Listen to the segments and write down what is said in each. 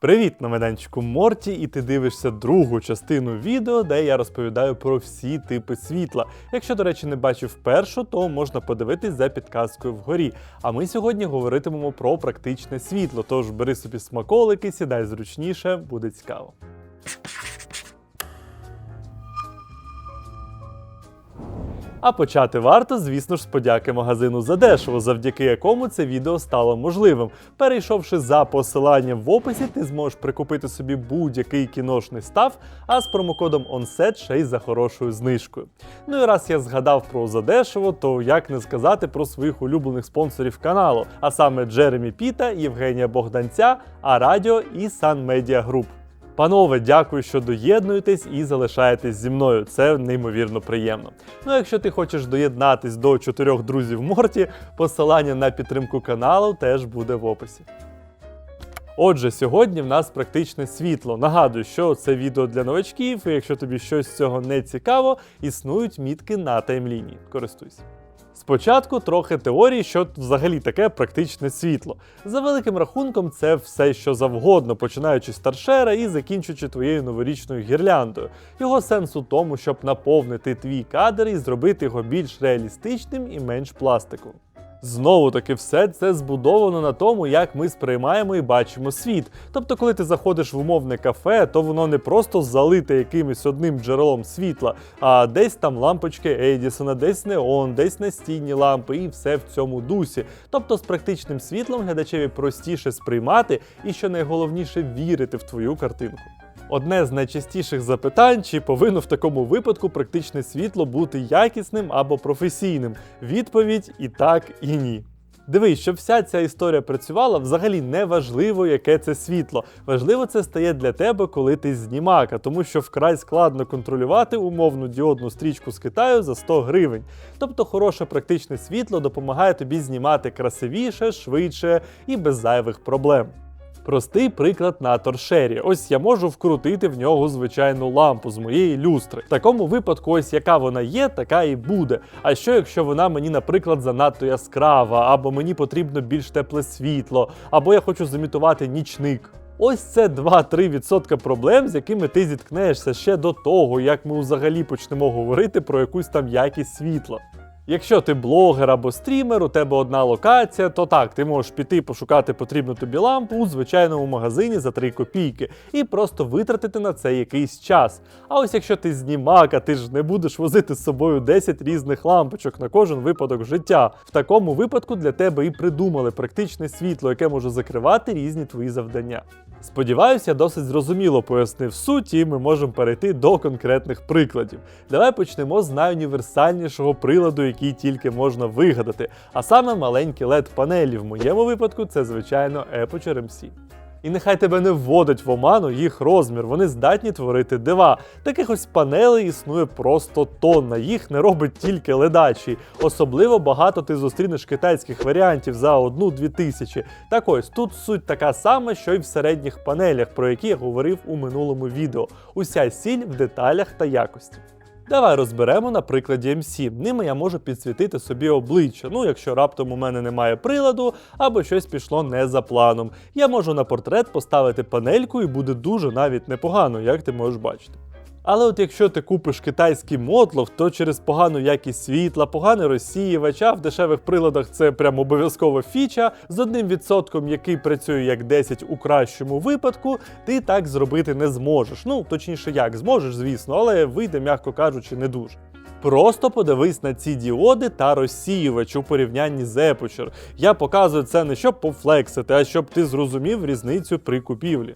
Привіт на майданчику Морті, і ти дивишся другу частину відео, де я розповідаю про всі типи світла. Якщо, до речі, не бачив першу, то можна подивитись за підказкою вгорі. А ми сьогодні говоритимемо про практичне світло. Тож бери собі смаколики, сідай зручніше, буде цікаво. А почати варто, звісно ж, з подяки магазину Задешево, завдяки якому це відео стало можливим. Перейшовши за посиланням в описі, ти зможеш прикупити собі будь-який кіношний став, а з промокодом ONSET ще й за хорошою знижкою. Ну і раз я згадав про Задешево, то як не сказати про своїх улюблених спонсорів каналу, а саме Джеремі Піта, Євгенія Богданця, Арадіо і Sun Media Group. Панове, дякую, що доєднуєтесь і залишаєтесь зі мною. Це неймовірно приємно. Ну, а якщо ти хочеш доєднатись до чотирьох друзів Морті, посилання на підтримку каналу теж буде в описі. Отже, сьогодні в нас практичне світло. Нагадую, що це відео для новачків, і якщо тобі щось з цього не цікаво, існують мітки на таймлінії. Користуйся. Спочатку трохи теорії, що взагалі таке практичне світло. За великим рахунком, це все що завгодно, починаючи з старшера і закінчуючи твоєю новорічною гірляндою. Його сенс у тому, щоб наповнити твій кадр і зробити його більш реалістичним і менш пластиковим. Знову таки, все це збудовано на тому, як ми сприймаємо і бачимо світ. Тобто, коли ти заходиш в умовне кафе, то воно не просто залите якимось одним джерелом світла, а десь там лампочки Едісона, десь неон, десь настінні лампи, і все в цьому дусі. Тобто, з практичним світлом глядачеві простіше сприймати і, що найголовніше, вірити в твою картинку. Одне з найчастіших запитань, чи повинно в такому випадку практичне світло бути якісним або професійним. Відповідь і так, і ні. Дивись, щоб вся ця історія працювала, взагалі не важливо, яке це світло. Важливо це стає для тебе, коли ти знімака, тому що вкрай складно контролювати умовну діодну стрічку з Китаю за 100 гривень. Тобто хороше практичне світло допомагає тобі знімати красивіше, швидше і без зайвих проблем. Простий приклад на торшері. Ось я можу вкрутити в нього звичайну лампу з моєї люстри. В такому випадку, ось яка вона є, така і буде. А що якщо вона мені, наприклад, занадто яскрава, або мені потрібно більш тепле світло, або я хочу замітувати нічник. Ось це 2-3% проблем, з якими ти зіткнешся ще до того, як ми взагалі почнемо говорити про якусь там якість світла. Якщо ти блогер або стрімер, у тебе одна локація, то так, ти можеш піти пошукати потрібну тобі лампу у звичайному магазині за 3 копійки і просто витратити на це якийсь час. А ось якщо ти знімак, а ти ж не будеш возити з собою 10 різних лампочок на кожен випадок життя. В такому випадку для тебе і придумали практичне світло, яке може закривати різні твої завдання. Сподіваюся, досить зрозуміло пояснив суть, і ми можемо перейти до конкретних прикладів. Давай почнемо з найуніверсальнішого приладу, який тільки можна вигадати, а саме маленькі led панелі. В моєму випадку це, звичайно, Aperture MC. І нехай тебе не вводить в оману їх розмір, вони здатні творити дива. Таких ось панелей існує просто тонна, їх не робить тільки ледачі. Особливо багато ти зустрінеш китайських варіантів за одну-дві тисячі. Так ось тут суть така сама, що й в середніх панелях, про які я говорив у минулому відео. Уся сіль в деталях та якості. Давай розберемо на прикладі MC. Ними я можу підсвітити собі обличчя. Ну, якщо раптом у мене немає приладу або щось пішло не за планом. Я можу на портрет поставити панельку і буде дуже навіть непогано, як ти можеш бачити. Але от якщо ти купиш китайський мотлох, то через погану якість світла, поганий розсіювач, а в дешевих приладах це прям обов'язкова фіча з одним відсотком, який працює як 10 у кращому випадку, ти так зробити не зможеш. Ну, точніше, як зможеш, звісно, але вийде, м'яко кажучи, не дуже. Просто подивись на ці діоди та розсіювач у порівнянні з Aperture. Я показую це не щоб пофлексити, а щоб ти зрозумів різницю при купівлі.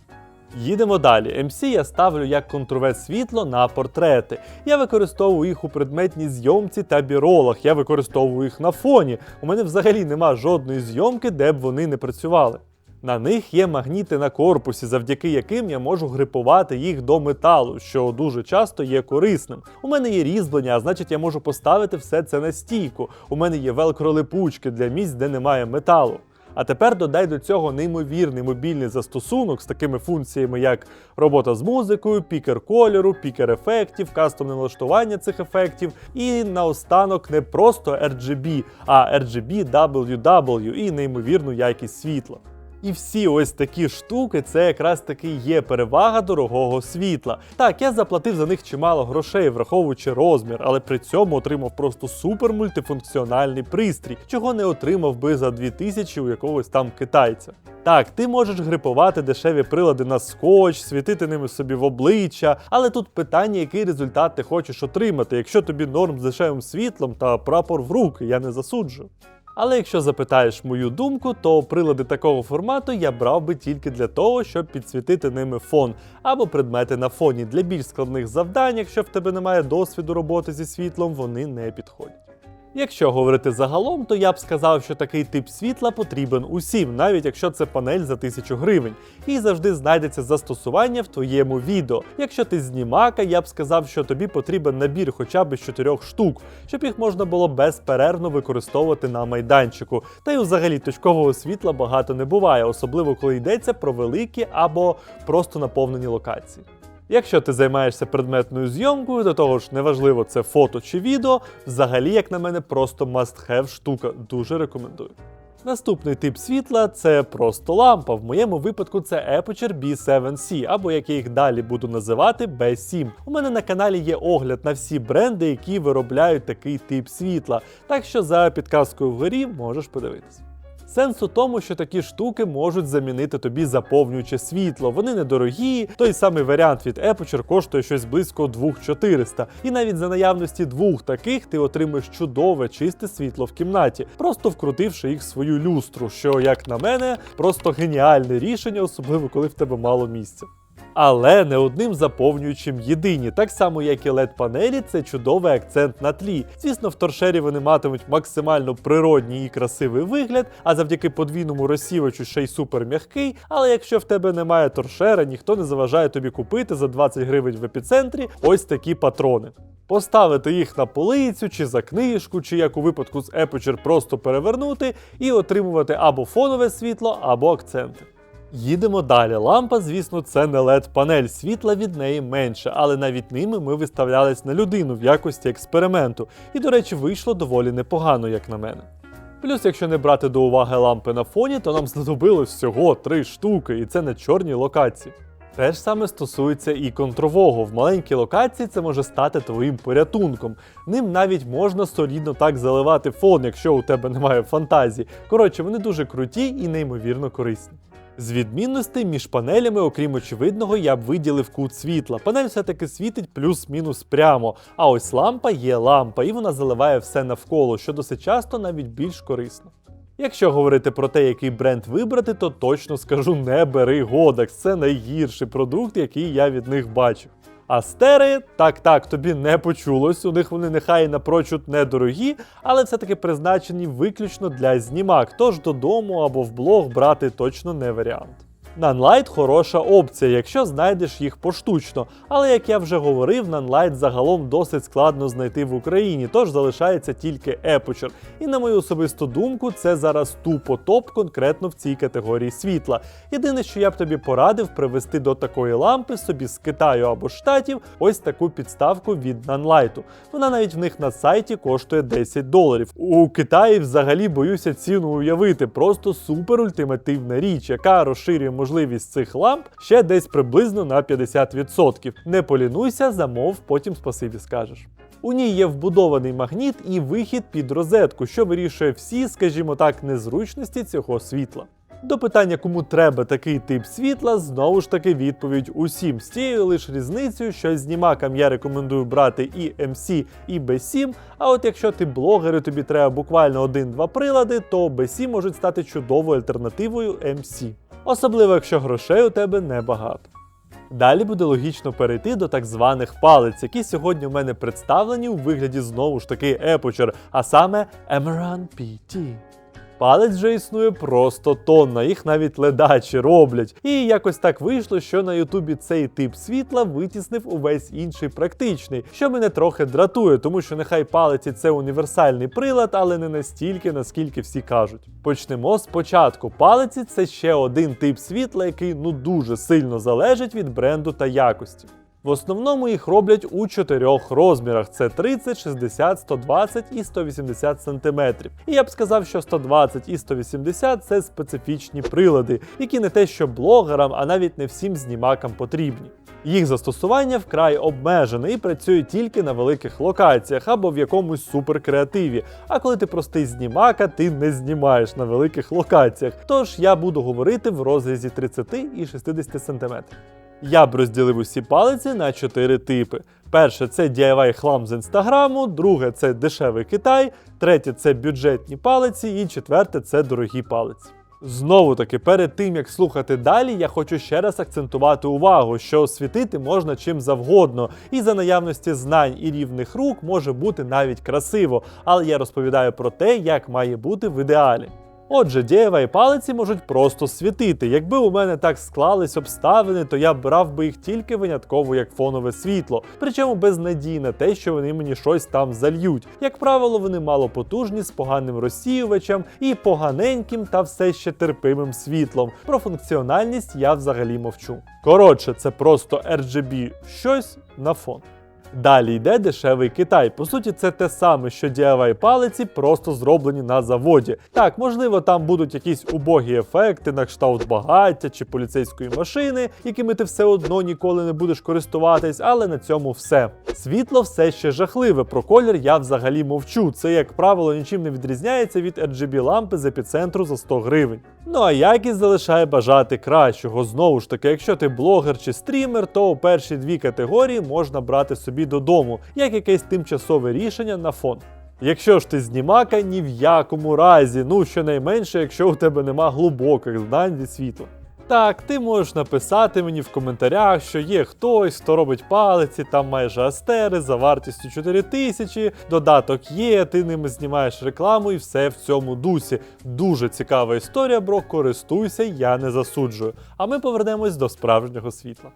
Їдемо далі. MC я ставлю як контрове світло на портрети. Я використовую їх у предметній зйомці та біролах. Я використовую їх на фоні. У мене взагалі нема жодної зйомки, де б вони не працювали. На них є магніти на корпусі, завдяки яким я можу грипувати їх до металу, що дуже часто є корисним. У мене є різьблення, а значить я можу поставити все це на стійку. У мене є велкролипучки для місць, де немає металу. А тепер додай до цього неймовірний мобільний застосунок з такими функціями, як робота з музикою, пікер кольору, пікер ефектів, кастомне налаштування цих ефектів, і наостанок не просто RGB, а RGB WW і неймовірну якість світла. І всі ось такі штуки це якраз таки є перевага дорогого світла. Так, я заплатив за них чимало грошей, враховуючи розмір, але при цьому отримав просто супер мультифункціональний пристрій, чого не отримав би за 2000 у якогось там китайця. Так, ти можеш грипувати дешеві прилади на скотч, світити ними собі в обличчя, але тут питання, який результат ти хочеш отримати, якщо тобі норм з дешевим світлом та прапор в руки, я не засуджу. Але якщо запитаєш мою думку, то прилади такого формату я брав би тільки для того, щоб підсвітити ними фон або предмети на фоні. Для більш складних завдань, якщо в тебе немає досвіду роботи зі світлом, вони не підходять. Якщо говорити загалом, то я б сказав, що такий тип світла потрібен усім, навіть якщо це панель за 1000 гривень, і завжди знайдеться застосування в твоєму відео. Якщо ти знімака, я б сказав, що тобі потрібен набір хоча б з чотирьох штук, щоб їх можна було безперервно використовувати на майданчику. Та й взагалі точкового світла багато не буває, особливо коли йдеться про великі або просто наповнені локації. Якщо ти займаєшся предметною зйомкою, до того ж неважливо це фото чи відео, взагалі, як на мене, просто must-have штука. Дуже рекомендую. Наступний тип світла це просто лампа. В моєму випадку це Aperture B7C, або як я їх далі буду називати B7. У мене на каналі є огляд на всі бренди, які виробляють такий тип світла. Так що за підказкою вгорі можеш подивитися. Сенс у тому, що такі штуки можуть замінити тобі заповнююче світло. Вони недорогі. Той самий варіант від Aperture коштує щось близько 2400. І навіть за наявності двох таких ти отримаєш чудове чисте світло в кімнаті, просто вкрутивши їх в свою люстру, що, як на мене, просто геніальне рішення, особливо коли в тебе мало місця. Але не одним заповнюючим єдині, так само як і led панелі це чудовий акцент на тлі. Звісно, в торшері вони матимуть максимально природній і красивий вигляд, а завдяки подвійному розсівачу ще й супер м'який. Але якщо в тебе немає торшера, ніхто не заважає тобі купити за 20 гривень в епіцентрі ось такі патрони. Поставити їх на полицю чи за книжку, чи як у випадку з Aperture просто перевернути і отримувати або фонове світло, або акценти. Їдемо далі. Лампа, звісно, це не led панель, світла від неї менше, але навіть ними ми виставлялись на людину в якості експерименту. І, до речі, вийшло доволі непогано, як на мене. Плюс, якщо не брати до уваги лампи на фоні, то нам знадобилось всього три штуки, і це на чорній локації. Те ж саме стосується і контрового. В маленькій локації це може стати твоїм порятунком. Ним навіть можна солідно так заливати фон, якщо у тебе немає фантазії. Коротше, вони дуже круті і неймовірно корисні. З відмінностей між панелями, окрім очевидного, я б виділив кут світла. Панель все-таки світить плюс-мінус прямо. А ось лампа є лампа, і вона заливає все навколо, що досить часто навіть більш корисно. Якщо говорити про те, який бренд вибрати, то точно скажу не бери Godox. Це найгірший продукт, який я від них бачив. А стери, так так, тобі не почулось. У них вони нехай напрочуд недорогі, але все-таки призначені виключно для знімак. Тож додому або в блог брати точно не варіант. Nunlight хороша опція, якщо знайдеш їх поштучно. Але як я вже говорив, Nunlight загалом досить складно знайти в Україні, тож залишається тільки Aperture. І на мою особисту думку, це зараз тупо топ конкретно в цій категорії світла. Єдине, що я б тобі порадив привезти до такої лампи собі з Китаю або Штатів ось таку підставку від Nunlight. Вона навіть в них на сайті коштує 10 доларів. У Китаї взагалі боюся ціну уявити. Просто супер ультимативна річ, яка розширює можливість цих ламп ще десь приблизно на 50%. Не полінуйся, замов, потім спасибі скажеш. У ній є вбудований магніт і вихід під розетку, що вирішує всі, скажімо так, незручності цього світла. До питання, кому треба такий тип світла, знову ж таки відповідь усім. З тією лише різницею, що знімакам я рекомендую брати і MC, і B7. А от якщо ти блогер і тобі треба буквально один-два прилади, то B7 можуть стати чудовою альтернативою MC. Особливо, якщо грошей у тебе небагато. Далі буде логічно перейти до так званих палиць, які сьогодні у мене представлені у вигляді знову ж таки епочер, а саме Emeran PT. Палець вже існує просто тонна, їх навіть ледачі роблять. І якось так вийшло, що на Ютубі цей тип світла витіснив увесь інший практичний, що мене трохи дратує, тому що нехай палиці це універсальний прилад, але не настільки, наскільки всі кажуть. Почнемо спочатку. Палиці це ще один тип світла, який ну дуже сильно залежить від бренду та якості. В основному їх роблять у чотирьох розмірах: це 30, 60, 120 і 180 см. І я б сказав, що 120 і 180 це специфічні прилади, які не те, що блогерам, а навіть не всім знімакам потрібні. Їх застосування вкрай обмежене і працює тільки на великих локаціях або в якомусь суперкреативі. А коли ти простий знімака, ти не знімаєш на великих локаціях. Тож я буду говорити в розрізі 30 і 60 см. Я б розділив усі палиці на чотири типи. Перше це DIY хлам з інстаграму, друге це дешевий Китай, третє це бюджетні палиці, і четверте це дорогі палиці. Знову таки, перед тим як слухати далі, я хочу ще раз акцентувати увагу, що освітити можна чим завгодно, і за наявності знань і рівних рук може бути навіть красиво, але я розповідаю про те, як має бути в ідеалі. Отже, DIY палиці можуть просто світити. Якби у мене так склались обставини, то я брав би їх тільки винятково як фонове світло, причому без надії на те, що вони мені щось там зальють. Як правило, вони малопотужні з поганим розсіювачем і поганеньким та все ще терпимим світлом. Про функціональність я взагалі мовчу. Коротше, це просто RGB щось на фон. Далі йде дешевий Китай. По суті, це те саме, що DIY палиці, просто зроблені на заводі. Так, можливо, там будуть якісь убогі ефекти, на кшталт багаття чи поліцейської машини, якими ти все одно ніколи не будеш користуватись, але на цьому все. Світло все ще жахливе. Про колір я взагалі мовчу. Це, як правило, нічим не відрізняється від RGB лампи з епіцентру за 100 гривень. Ну а якість залишає бажати кращого. Знову ж таки, якщо ти блогер чи стрімер, то у перші дві категорії можна брати собі додому, як якесь тимчасове рішення на фон. Якщо ж ти знімака, ні в якому разі, ну щонайменше, якщо у тебе нема глибоких знань зі світла. Так, ти можеш написати мені в коментарях, що є хтось, хто робить палиці, там майже астери за вартістю 4 тисячі, додаток є, ти ними знімаєш рекламу і все в цьому дусі. Дуже цікава історія, бро, користуйся, я не засуджую. А ми повернемось до справжнього світла.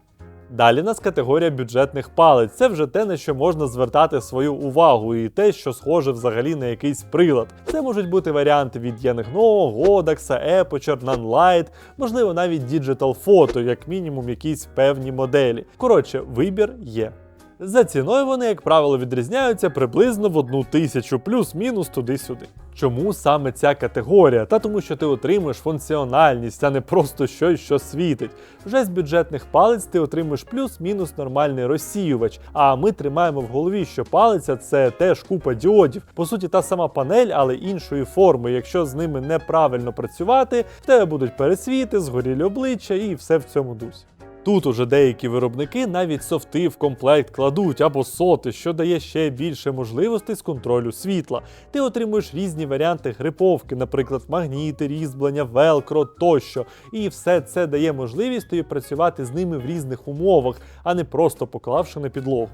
Далі нас категорія бюджетних палиць. Це вже те, на що можна звертати свою увагу, і те, що схоже взагалі на якийсь прилад. Це можуть бути варіанти від Янгно, Годакса, Епочер, Nanlite, можливо, навіть Digital Photo, як мінімум якісь певні моделі. Коротше, вибір є. За ціною вони, як правило, відрізняються приблизно в одну тисячу, плюс-мінус туди-сюди. Чому саме ця категорія? Та тому, що ти отримуєш функціональність, а не просто щось, що світить. Вже з бюджетних палець ти отримуєш плюс-мінус нормальний розсіювач. А ми тримаємо в голові, що палиця це теж купа діодів. По суті, та сама панель, але іншої форми. Якщо з ними неправильно працювати, в тебе будуть пересвіти, згорілі обличчя і все в цьому дусі. Тут уже деякі виробники навіть софти в комплект кладуть або соти, що дає ще більше можливостей з контролю світла. Ти отримуєш різні варіанти гриповки, наприклад, магніти, різьблення, велкро тощо. І все це дає можливість тобі працювати з ними в різних умовах, а не просто поклавши на підлогу.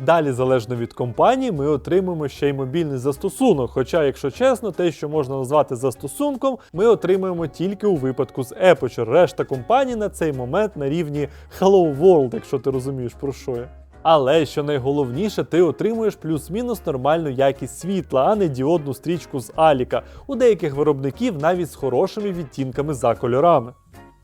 Далі, залежно від компанії, ми отримуємо ще й мобільний застосунок. Хоча, якщо чесно, те, що можна назвати застосунком, ми отримуємо тільки у випадку з Aperture. Решта компаній на цей момент на рівні Hello World, якщо ти розумієш про що я. Але що найголовніше, ти отримуєш плюс-мінус нормальну якість світла, а не діодну стрічку з Аліка. У деяких виробників навіть з хорошими відтінками за кольорами.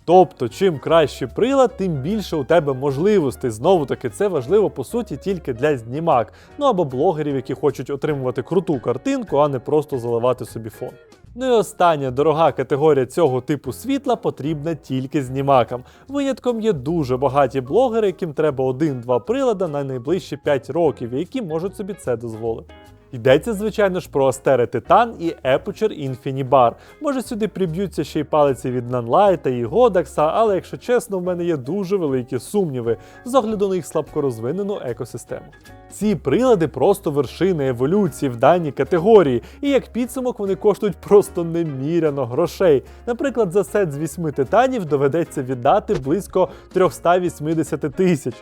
Тобто, чим краще прилад, тим більше у тебе можливостей. Знову таки, це важливо по суті тільки для знімак, ну або блогерів, які хочуть отримувати круту картинку, а не просто заливати собі фон. Ну і остання дорога категорія цього типу світла потрібна тільки знімакам. Винятком є дуже багаті блогери, яким треба один-два прилада на найближчі 5 років, які можуть собі це дозволити. Йдеться, звичайно ж, про Астери Titan і Aperture Infinibar. Може сюди приб'ються ще й палиці від Nanlite і Godaksa, але якщо чесно, в мене є дуже великі сумніви з огляду на їх слабко розвинену екосистему. Ці прилади просто вершини еволюції в даній категорії, і як підсумок вони коштують просто неміряно грошей. Наприклад, за сет з 8 титанів доведеться віддати близько 380 тисяч,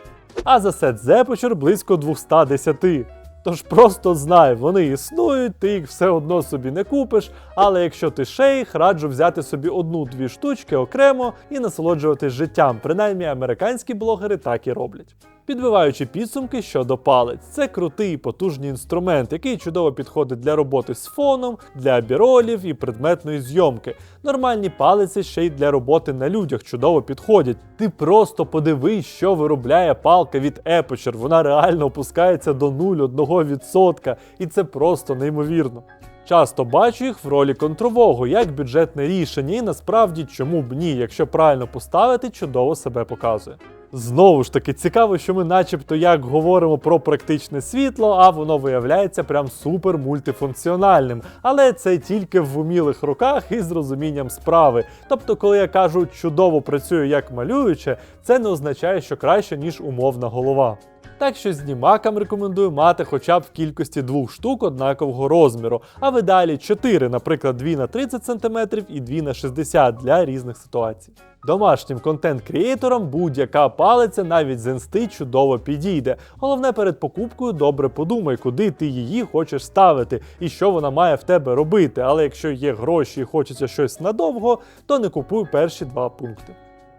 а за сет з Aperture близько 210. Тож просто знай, вони існують, ти їх все одно собі не купиш. Але якщо ти шейх, раджу взяти собі одну-дві штучки окремо і насолоджуватись життям. Принаймні американські блогери так і роблять. Підбиваючи підсумки щодо палець, це крутий і потужний інструмент, який чудово підходить для роботи з фоном, для біролів і предметної зйомки. Нормальні палиці ще й для роботи на людях чудово підходять. Ти просто подивись, що виробляє палка від Aperture. Вона реально опускається до 0,1%, і це просто неймовірно. Часто бачу їх в ролі контрового, як бюджетне рішення, і насправді чому б ні, якщо правильно поставити, чудово себе показує. Знову ж таки, цікаво, що ми начебто як говоримо про практичне світло, а воно виявляється прям супер мультифункціональним. Але це тільки в вмілих руках і з розумінням справи. Тобто, коли я кажу чудово працюю як малююче, це не означає, що краще, ніж умовна голова. Так що знімакам рекомендую мати хоча б в кількості двох штук однакового розміру, а в ідеалі 4, наприклад, 2 на 30 см і 2 на 60 для різних ситуацій. Домашнім контент-крієторам будь-яка палиця навіть з інсти чудово підійде. Головне перед покупкою добре подумай, куди ти її хочеш ставити і що вона має в тебе робити. Але якщо є гроші і хочеться щось надовго, то не купуй перші два пункти.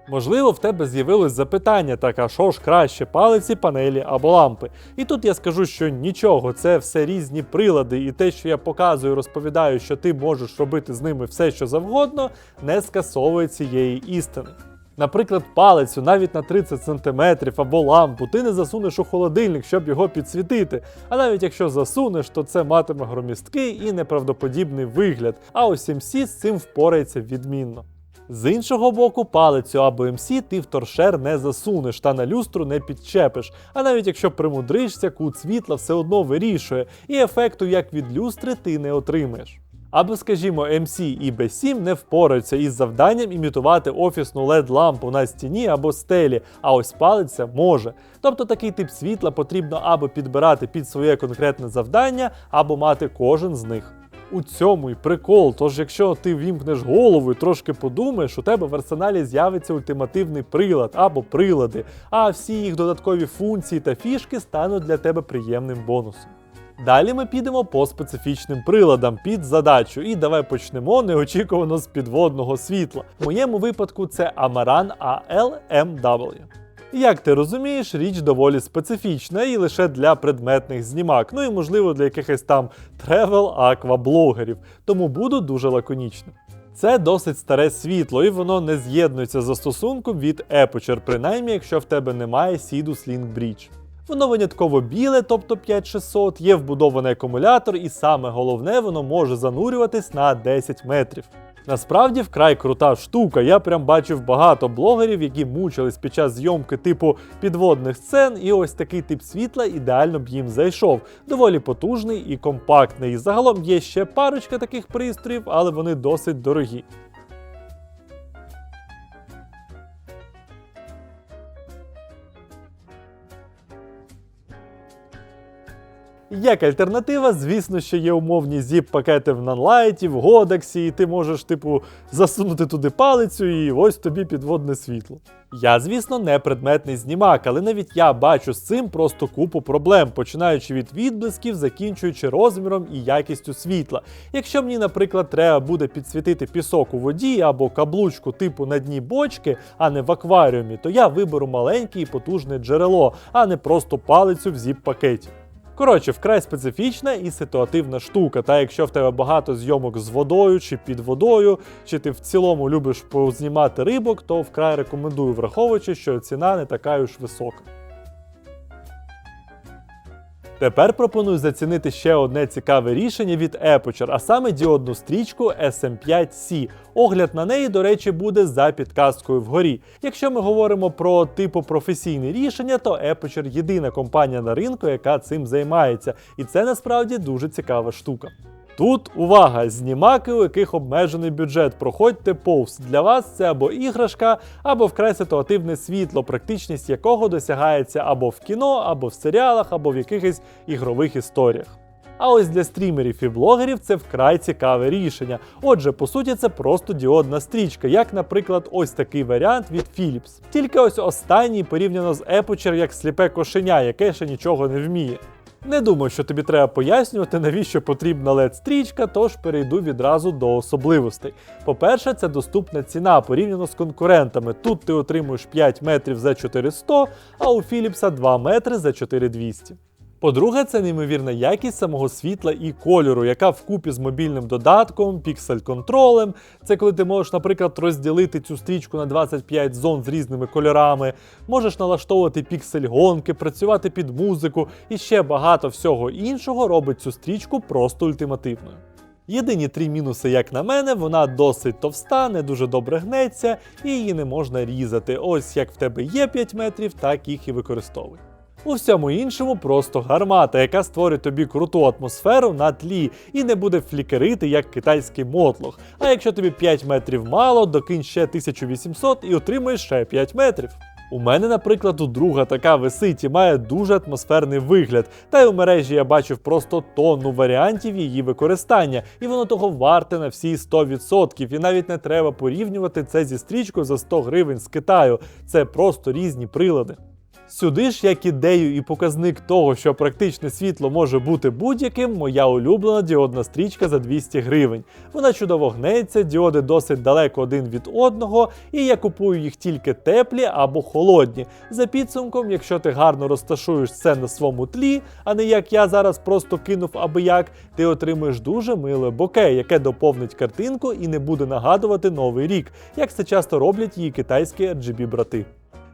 Можливо, в тебе з'явилось запитання, так а що ж краще, палиці, панелі або лампи. І тут я скажу, що нічого, це все різні прилади, і те, що я показую, розповідаю, що ти можеш робити з ними все, що завгодно, не скасовує цієї істини. Наприклад, палицю навіть на 30 см або лампу ти не засунеш у холодильник, щоб його підсвітити. А навіть якщо засунеш, то це матиме громісткий і неправдоподібний вигляд. А ось MC з цим впорається відмінно. З іншого боку, палицю або MC ти в торшер не засунеш та на люстру не підчепиш. А навіть якщо примудришся, кут світла все одно вирішує, і ефекту як від люстри ти не отримаєш. Або, скажімо, MC і B7 не впораються із завданням імітувати офісну LED-лампу на стіні або стелі, а ось палиця може. Тобто такий тип світла потрібно або підбирати під своє конкретне завдання, або мати кожен з них. У цьому й прикол. Тож, якщо ти вімкнеш голову і трошки подумаєш, у тебе в арсеналі з'явиться ультимативний прилад або прилади, а всі їх додаткові функції та фішки стануть для тебе приємним бонусом. Далі ми підемо по специфічним приладам під задачу, і давай почнемо неочікувано з підводного світла. В моєму випадку це Amaran ALMW. Як ти розумієш, річ доволі специфічна і лише для предметних знімак, ну і можливо для якихось там тревел акваблогерів, тому буду дуже лаконічним. Це досить старе світло, і воно не з'єднується з застосунком від Aperture, принаймні якщо в тебе немає Sidus Link Bridge. Воно винятково біле, тобто 5600, є вбудований акумулятор, і саме головне, воно може занурюватись на 10 метрів. Насправді вкрай крута штука. Я прям бачив багато блогерів, які мучились під час зйомки типу підводних сцен, і ось такий тип світла ідеально б їм зайшов. Доволі потужний і компактний. Загалом є ще парочка таких пристроїв, але вони досить дорогі. Як альтернатива, звісно, що є умовні zip-пакети в Nanlite, в Годексі, і ти можеш, типу, засунути туди палицю, і ось тобі підводне світло. Я, звісно, не предметний знімак, але навіть я бачу з цим просто купу проблем, починаючи від відблисків, закінчуючи розміром і якістю світла. Якщо мені, наприклад, треба буде підсвітити пісок у воді або каблучку типу на дні бочки, а не в акваріумі, то я виберу маленьке і потужне джерело, а не просто палицю в зіп-пакеті. Коротше, вкрай специфічна і ситуативна штука. Та якщо в тебе багато зйомок з водою чи під водою, чи ти в цілому любиш познімати рибок, то вкрай рекомендую, враховуючи, що ціна не така уж висока. Тепер пропоную зацінити ще одне цікаве рішення від Aperture, а саме діодну стрічку SM5C. Огляд на неї, до речі, буде за підказкою вгорі. Якщо ми говоримо про типу професійне рішення, то Aperture єдина компанія на ринку, яка цим займається, і це насправді дуже цікава штука. Тут увага! Знімаки, у яких обмежений бюджет. Проходьте повз. Для вас це або іграшка, або вкрай ситуативне світло, практичність якого досягається або в кіно, або в серіалах, або в якихось ігрових історіях. А ось для стрімерів і блогерів це вкрай цікаве рішення. Отже, по суті, це просто діодна стрічка, як, наприклад, ось такий варіант від Philips. Тільки ось останній порівняно з Aperture як сліпе кошеня, яке ще нічого не вміє. Не думаю, що тобі треба пояснювати, навіщо потрібна led стрічка, тож перейду відразу до особливостей. По-перше, це доступна ціна порівняно з конкурентами. Тут ти отримуєш 5 метрів за 400, а у Philips 2 метри за 4200. По-друге, це неймовірна якість самого світла і кольору, яка вкупі з мобільним додатком, піксель-контролем. Це коли ти можеш, наприклад, розділити цю стрічку на 25 зон з різними кольорами, можеш налаштовувати піксель-гонки, працювати під музику і ще багато всього іншого робить цю стрічку просто ультимативною. Єдині три мінуси, як на мене, вона досить товста, не дуже добре гнеться, і її не можна різати. Ось як в тебе є 5 метрів, так їх і використовуй. У всьому іншому просто гармата, яка створить тобі круту атмосферу на тлі і не буде флікерити як китайський мотлох. А якщо тобі 5 метрів мало, докинь ще 1800 і отримаєш ще 5 метрів. У мене, наприклад, у друга така висить і має дуже атмосферний вигляд. Та й у мережі я бачив просто тонну варіантів її використання, і воно того варте на всі 100%. І навіть не треба порівнювати це зі стрічкою за 100 гривень з Китаю. Це просто різні прилади. Сюди ж, як ідею і показник того, що практичне світло може бути будь-яким, моя улюблена діодна стрічка за 200 гривень. Вона чудово гнеться, діоди досить далеко один від одного, і я купую їх тільки теплі або холодні. За підсумком, якщо ти гарно розташуєш це на своєму тлі, а не як я зараз просто кинув аби як, ти отримуєш дуже миле боке, яке доповнить картинку і не буде нагадувати новий рік, як це часто роблять її китайські RGB брати.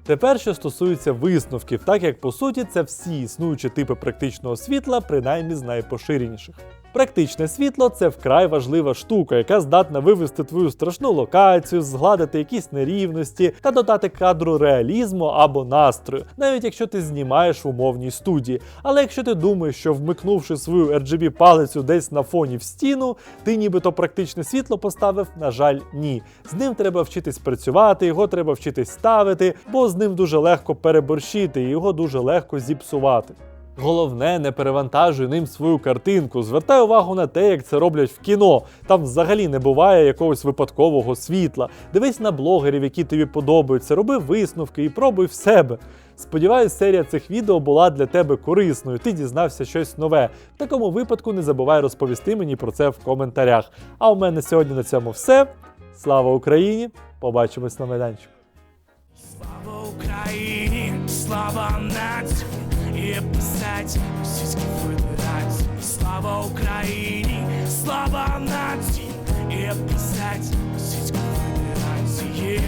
Тепер, що стосується висновків, так як по суті це всі існуючі типи практичного світла, принаймні з найпоширеніших. Практичне світло це вкрай важлива штука, яка здатна вивести твою страшну локацію, згладити якісь нерівності та додати кадру реалізму або настрою, навіть якщо ти знімаєш в умовній студії. Але якщо ти думаєш, що вмикнувши свою RGB палицю десь на фоні в стіну, ти нібито практичне світло поставив, на жаль, ні. З ним треба вчитись працювати, його треба вчитись ставити, бо з ним дуже легко переборщити, і його дуже легко зіпсувати. Головне, не перевантажуй ним свою картинку. Звертай увагу на те, як це роблять в кіно. Там взагалі не буває якогось випадкового світла. Дивись на блогерів, які тобі подобаються, роби висновки і пробуй в себе. Сподіваюсь, серія цих відео була для тебе корисною. Ти дізнався щось нове. В такому випадку не забувай розповісти мені про це в коментарях. А у мене сьогодні на цьому все. Слава Україні! Побачимось на майданчику. Слава Україні, слава нації, і писать російські федерації. Слава Україні, слава нації, і писать російській федерації.